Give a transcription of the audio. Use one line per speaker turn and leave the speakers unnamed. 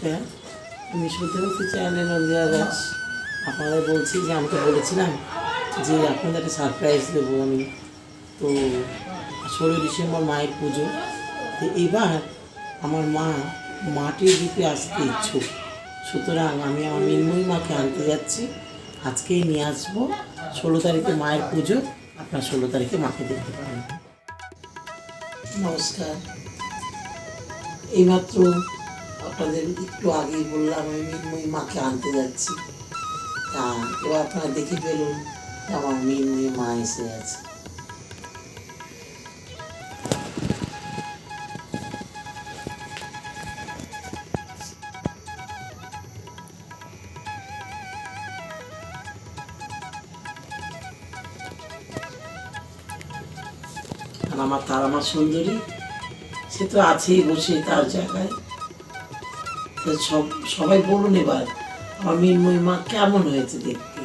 আমি সত্যি চ্যানেলে নন্দিয়া দাস আপনাদের বলছি যে আমাকে বলেছিলাম যে, আপনাদের সারপ্রাইজ দেবো আমি। তো ষোলোই ডিসেম্বর মায়ের পুজো। তো এবার আমার মা মাটির দ্বীপে আসতে ইচ্ছুক। সুতরাং আমি আমার মিনময়ী মাকে আনতে যাচ্ছি। আজকেই নিয়ে আসব। ষোলো তারিখে মায়ের পুজো। আপনার ষোলো তারিখে মাকে দেখতে পাবেন। নমস্কার। এইমাত্র আপনাদের একটু আগেই বললাম, আমি মিনময়ী মাকে আনতে যাচ্ছি। তা এবার আপনারা দেখে ফেলুন যে আমার মিনময়ী মা এসে আছে। আমার তার আমার সুন্দরী, সে তো আছেই বসে তার জায়গায়। সব সবাই বলুন এবার। আমার মা কেমন হয়েছে দেখতে?